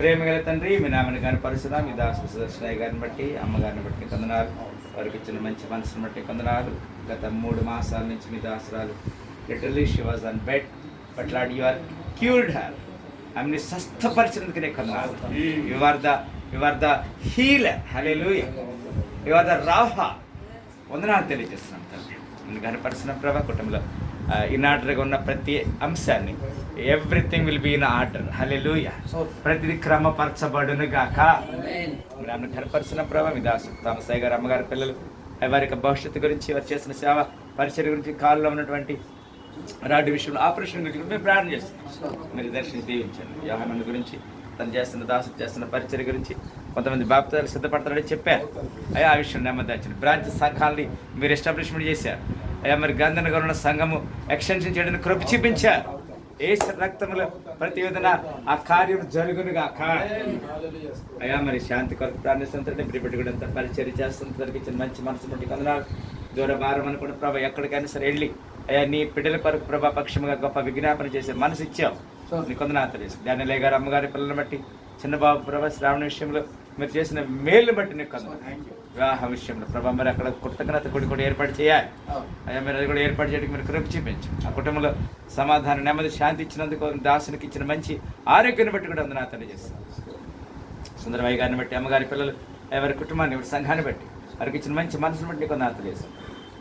ప్రేమ గల తండ్రి మీ నామని గాని పరిశుధ మీ దాసు సుదర్శనయ్య గారిని బట్టి అమ్మగారిని బట్టి కొందనాలు. వారికి ఇచ్చిన మంచి మనసును బట్టి కొందనాలు. గత మూడు మాసాల నుంచి మీ దాసురాలు literally she was on bed but Lord you are cured her ఆమెని స్వస్థపరిచినందుకు నేను కొందనాలు. You are the you are the healer లూయ యు ఆర్ ద రాహ వందనాలు తెలియజేస్తున్నాం తండ్రి. నేను కనపరిచిన ప్రభా కుటుంబంలో ఆ, ఇన్ ఆర్డర్గా ఉన్న ప్రతి అంశాన్ని. Everything will be in order hallelujah ప్రతిది క్రమపరచబడును గాక. నన్ను కనపరిచిన ప్రభా మీ దాసు తామసాయి గారు అమ్మగారి పిల్లలు వారి యొక్క భవిష్యత్తు గురించి వారు చేసిన సేవ పరిచయ గురించి కాళ్ళలో ఉన్నటువంటి రాడ్డు విషయంలో ఆపరేషన్ గురించి మేము ప్రార్థన చేస్తున్నాం మీరు దర్శనం దీవించండి. యోహాను గురించి తను చేస్తున్న దాసు చేస్తున్న పరిచయ గురించి కొంతమంది బాప్తాలు సిద్ధపడతారని చెప్పారు. అయ్యా ఆ విషయం నెమ్మది బ్రాంచ్ సంఘాలని మీరు ఎస్టాబ్లిష్మెంట్ చేశారు. అయ్యా మరి గాంధీనగర్ సంఘము ఎక్స్టెన్షన్ చేయడానికి కృప చూపించారు ఏ రక్తములో ప్రతి విధన ఆ కార్యం జరుగునుగా అయ్యా మరి శాంతి కొరకు ప్రార్థిస్తుంటే ప్రిపెట్టుకుంటే పరిచర్య చేస్తుంది ఇచ్చిన మంచి మనసు నుండి కొందనాలు. దూర భారం అనుకున్న ప్రభా ఎక్కడికైనా సరే వెళ్ళి. అయ్యా నీ బిడ్డల కొరకు ప్రభా పక్షముగా గొప్ప విజ్ఞాపన చేసే మనసు ఇచ్చావు. నీ కొందనాలు తెలియదు దానిలే గారు అమ్మగారి పిల్లలను బట్టి చిన్నబాబు ప్రభా శ్రావణ విషయంలో మీరు చేసిన మేలు బట్టి నీకు కొందరు వివాహ విషయంలో ప్రభా మరి అక్కడ కృతజ్ఞత గుడి కూడా ఏర్పాటు చేయాలి. అయ్యా మీరు అది కూడా ఏర్పాటు చేయడానికి మీరు కృప చూపించు. ఆ కుటుంబంలో సమాధానం నెమ్మది శాంతి ఇచ్చినందుకు దాసునికి ఇచ్చిన మంచి ఆరోగ్యాన్ని బట్టి కూడా అందరూ తెలియజేస్తాను. సుందరమయ్య గారిని బట్టి అమ్మగారి పిల్లలు ఎవరి కుటుంబాన్ని ఎవరి సంఘాన్ని బట్టి వారికి ఇచ్చిన మంచి మనసును బట్టి కొంత తెలియదు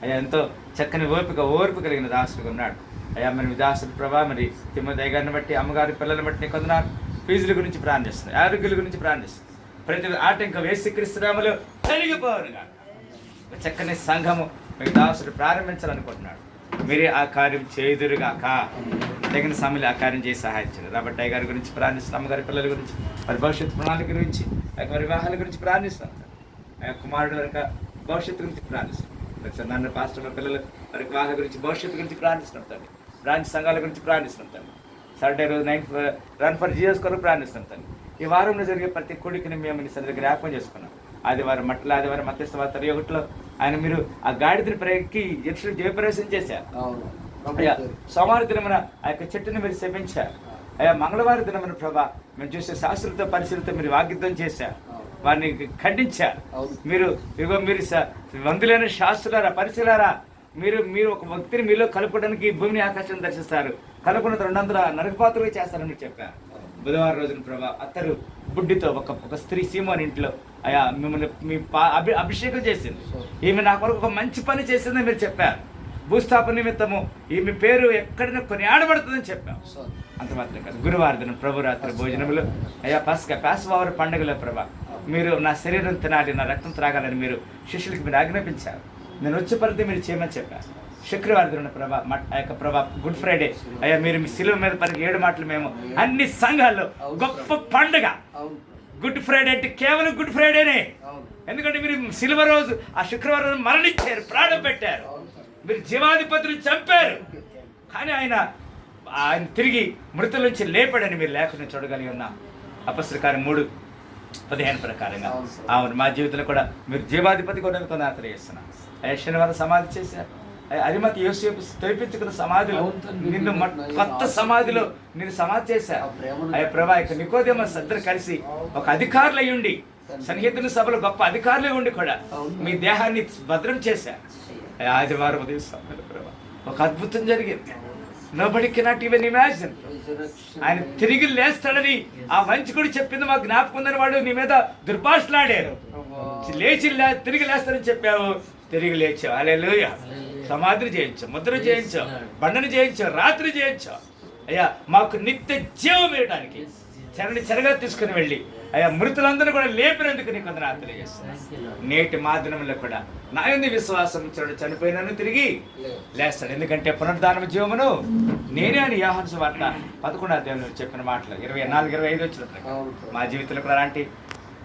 అయ్యా ఎంతో చక్కని ఓపిక ఓర్పు కలిగిన దాసుడుగా ఉన్నాడు. అయ్యా మరి దాసుడు ప్రభా మరి తిమ్మదయ్య గారిని బట్టి అమ్మగారి పిల్లలను బట్టి కొందనారు ఫీజుల గురించి ప్రార్థిస్తుంది ఆరోగ్యాల గురించి ప్రార్థిస్తుంది ప్రతి ఆటంకం వేసి క్రిస్తురాములు కలిగిపోవునుగా చక్కని సంఘము మీ దాసుడు ప్రారంభించాలనుకుంటున్నాడు. మీరే ఆ కార్యం చేదురుగాక తగిన సమయంలో ఆ కార్యం చేసి సహాయించారు రాబర్ట్ గారి గురించి ప్రార్థిస్తున్నాం అమ్మగారి పిల్లల గురించి వారి భవిష్యత్తు ప్రణాళిక గురించి వారి వివాహాల గురించి ప్రార్థిస్తాం ఆ యొక్క కుమారుడు వరకు భవిష్యత్తు గురించి ప్రార్థిస్తాం ఒకసారి నన్ను పాస్టర్ పిల్లలు వారి వివాహాల గురించి భవిష్యత్తు గురించి ప్రార్థిస్తున్నాం తండ్రి. బ్రాంచ్ సంఘాల గురించి ప్రార్థిస్తున్నాం తండ్రి. సాటర్డే రోజు నైన్ రన్ ఫర్ జీఎస్ కొరకు ప్రార్థిస్తున్నాం తండ్రి. ఈ వారంలో జరిగే ప్రతి కొడుకుని మేము నీ సరిగ్గా జ్ఞాపకం చేసుకున్నాం. ఆదివారం మట్ల ఆదివారం మత్స్య వార్త ఒకటిలో ఆయన మీరు ఆ గాడిదని ప్రయత్కి యక్షులు జయప్రవేశం చేశారు. అయ్యా సోమవారం దినమున ఆ యొక్క చెట్టుని మీరు సేవించారు. అయ్యా మంగళవారం దినమున ప్రభా మేము చూసే శాస్త్రంతో పరిశీలితో మీరు వాగ్యుద్ధం చేశారు. వారిని ఖండించారు. మీరు ఇగో మీరు వందులైన శాస్త్రులారా పరిశీలారా మీరు మీరు ఒక వ్యక్తిని మీలో కలుపుకోవడానికి భూమిని ఆకాశం దర్శిస్తారు. కలుపుకున్న రెండంతల నరకపాత్రలు చేస్తారని మీరు చెప్పారు. బుధవారం రోజున ప్రభా అత్తరు బుడ్డితో ఒక ఒక స్త్రీ సీమోని ఇంట్లో అయా మిమ్మల్ని మీ పా అభి అభిషేకం చేసింది. ఈమె నా కొరకు ఒక మంచి పని చేసిందని మీరు చెప్పారు. భూస్థాపన నిమిత్తము ఈమె పేరు ఎక్కడైనా కొనియాడబడుతుందని చెప్పాం. అంత మాత్రం కాదు. గురువారం దినం ప్రభు రాత్రి భోజనములు. అయ్యా పస్క పాసవారు పండుగలో ప్రభా మీరు నా శరీరం తినాలి నా రక్తం త్రాగాలని మీరు శిష్యులకి మీరు ఆజ్ఞాపించారు. నేను వచ్చే పరిధి మీరు చేయమని చెప్పారు. శుక్రవారం దిన ప్రభా ఆ యొక్క ప్రభా గుడ్ ఫ్రైడే. అయ్యా మీరు మీ శిలువ మీద పనికి ఏడు మాటలు మేము అన్ని సంఘాల్లో గొప్ప పండుగ. గుడ్ ఫ్రైడే అంటే కేవలం గుడ్ ఫ్రైడేనే. ఎందుకంటే మీరు సిల్వ రోజు ఆ శుక్రవారం రోజు మరణించారు ప్రాణం పెట్టారు. మీరు జీవాధిపతిని చంపారు. కానీ ఆయన ఆయన తిరిగి మృతుల నుంచి లేపాడని మీరు లేకుండా చూడగలిగి ఉన్నా అపస్త్రకారం మూడు పదిహేను ప్రకారంగా. అవును మా జీవితంలో కూడా మీరు జీవాధిపతి కూడా కొంత అయ్యా శనివారం సమాధి చేశారు. అరిమతి యోసేపు తెరిపించుకున్న సమాధిలో. నిన్ను కొత్త సమాధిలో నేను సమాధి ప్రేమను అయ్యా ప్రభా ఇక నికోదేమస్ ఇద్దరు కలిసి ఒక అధికారులు అయి ఉండి సన్నిహితుల సభలో గొప్ప అధికారులు ఉండి కూడా. మీ దేహాన్ని భద్రం అయ్యా, ఆదివారం ఉదయం సమయంలో ప్రభా ఒక అద్భుతం జరిగింది. Nobody cannot even imagine. ఆయన తిరిగి లేస్తాడని ఆ వంచకుడు చెప్పింది మాకు జ్ఞాపకం ఉందని వాడు నీ మీద దుర్భాషలాడారు. లేచి తిరిగి లేస్తాడని చెప్పావు తిరిగి లేచావు. అలే సమాధిని చేయించావు ముద్ర చేయించావు బండను చేయించావు రాత్రి చేయించావు అయ్యా మాకు నిత్య జీవం ఇవ్వడానికి చెరని చెరగా తీసుకుని వెళ్ళి అయ్యా మృతులందరూ కూడా లేపినందుకు నీకు అందరూ తెలియజేస్తున్నాను. నేటి మాధ్యమంలో కూడా నా యందు విశ్వాసం ఇచ్చాడు చనిపోయినాను తిరిగి లేస్తాడు. ఎందుకంటే పునరుద్ధానం జీవమును నేనే అని యాహన్స్ వార్త పదకొండు అధ్యాయంలో చెప్పిన మాటలు ఇరవై నాలుగు ఇరవై ఐదు వచ్చిన మా జీవితంలో కూడా అలాంటి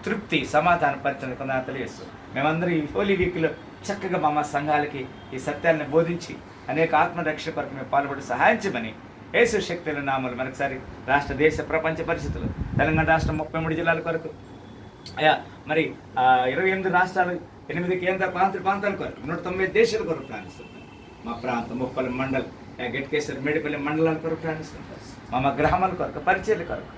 తృప్తి సమాధాన పరిచయం కొంత తెలియజేస్తూ మేమందరం ఈ హోలీ వీక్లో చక్కగా మా సంఘాలకి ఈ సత్యాన్ని బోధించి అనేక ఆత్మరక్షణ కొరకు మేము పాల్పడి సహాయించమని ఏసు యేసు శక్తుల నామలు మరొకసారి రాష్ట్ర దేశ ప్రపంచ పరిస్థితులు తెలంగాణ రాష్ట్రం ముప్పై మూడు జిల్లాల కొరకు అయ్యా మరి ఇరవై ఎనిమిది రాష్ట్రాలు ఎనిమిది కేంద్ర ప్రాంత ప్రాంతాల కొరకు నూట తొంభై దేశాల కొరకు ప్రాణిస్తున్నాం మా ప్రాంతం ముప్పల మండల్ గట్కేశ్వర మేడిపల్లి మండలాల కొరకు ప్రాణిస్తుంటారు మా మా గ్రామాల కొరకు పరిచయాల కొరకు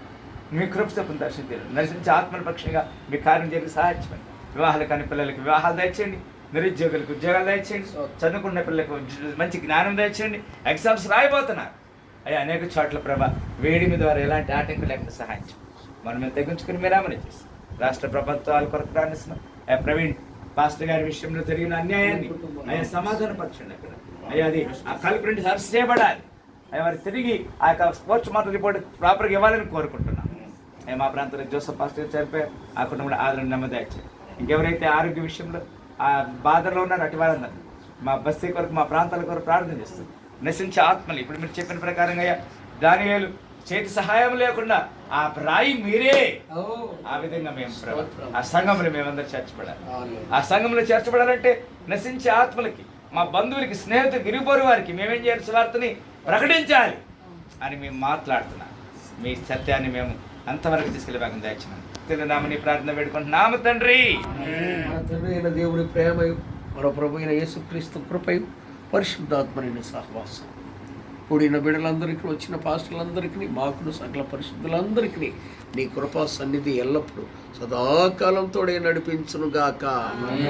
మీ కృప దర్శించారు దర్శించి ఆత్మల పక్షంగా మీ కార్యం జరిగి సహాయించమని వివాహాలు కాని పిల్లలకి వివాహాలు దయచేయండి. నిరుద్యోగులకు ఉద్యోగాలు దయచేయండి చదువుకున్న పిల్లలకు మంచి జ్ఞానం దయచేయండి ఎగ్జామ్స్ రాయబోతున్నారు. అయ్యా అనేక చోట్ల ప్రభ వేడిమి ద్వారా ఎలాంటి ఆటంకం లేకుండా సహాయం. మనం మేము తెగించుకుని మీరామని చేస్తాం రాష్ట్ర ప్రభుత్వాల కొరకు అయ్యా ప్రవీణ్ పాస్టర్ గారి విషయంలో జరిగిన అన్యాయాన్ని అయ్యా సమాధాన పరచండి అక్కడ. అయ్యా అది ఆ కల్పరెంట్ అరెస్ట్ చేయబడాలి. అయ్యా వారు తిరిగి ఆ యొక్క స్పోర్ట్స్ మార్టల్ రిపోర్ట్ ప్రాపర్గా ఇవ్వాలని కోరుకుంటున్నాం. అయ్యా మా ప్రాంతంలో జోసఫ్ పాస్టర్ చనిపోయారు. ఆ కుటుంబంలో ఆదరణ నెమ్మది ఇంకెవరైతే ఆరోగ్య విషయంలో ఆ బాధలో ఉన్నారో అటు మా బస్తీ కొరకు మా ప్రాంతాల కొరకు ప్రార్థన చేస్తుంది. నశించే ఆత్మలు ఇప్పుడు మీరు చెప్పిన ప్రకారంగా దానియేలు చేతి సహాయం లేకుండా ఆ రాయి మీరే. ఆ విధంగా మేము ఆ సంఘంలో మేమందరూ చేర్చబడాలి. ఆ సంఘంలో చేర్చబడాలంటే నశించే ఆత్మలకి మా బంధువులకి స్నేహితులకి ఇరుపోరు వారికి మేమేం చేయాలి? సువార్తని ప్రకటించాలి. అని మేము మాట్లాడుతున్నాం. మీ సత్యాన్ని మేము అంతవరకు తీసుకెళ్ళి భాగం దాచినాం తిరునామని ప్రార్థన పెట్టుకుంటున్నాము తండ్రి. తండ్రి అయిన దేవుని ప్రేమయు మన ప్రభు అయిన యేసుక్రీస్తు కృపయు పరిశుద్ధాత్మని సహవాసం. కూడిన బిడలందరికీ వచ్చిన పాస్టర్లందరికీ మాకును సకల పరిశుద్ధులందరికీ నీ కృపా సన్నిధి ఎల్లప్పుడూ సదాకాలంతోడే నడిపించునుగాక.